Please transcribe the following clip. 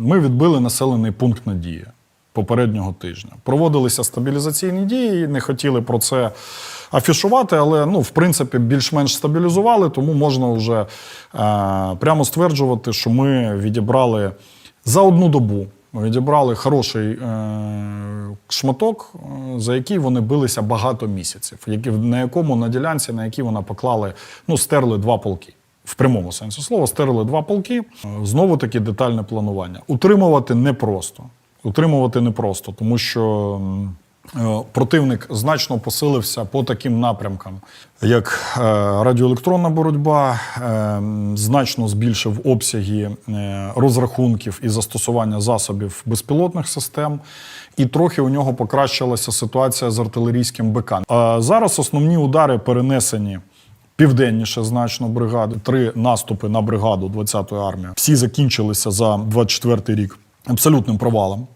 Ми відбили населений пункт надії попереднього тижня. Проводилися стабілізаційні дії, не хотіли про це афішувати, але ну, в принципі більш-менш стабілізували, тому можна вже е, прямо стверджувати, що ми відібрали за одну добу. Відібрали хороший е, шматок, е, за який вони билися багато місяців, на якому на ділянці, на якій вона поклали, ну, стерли два полки. В прямому сенсі слова, стерли два полки. Е, Знову таки детальне планування. Утримувати непросто. Утримувати непросто, тому що е, противник значно посилився по таким напрямкам, як е, радіоелектронна боротьба, значно збільшив обсяги розрахунків і застосування засобів безпілотних систем, і трохи у нього покращилася ситуація з артилерійським БК. Зараз основні удари перенесені південніше значно бригади. Три наступи на бригаду 20-ї армії. Всі закінчилися за 24-й рік абсолютним провалом.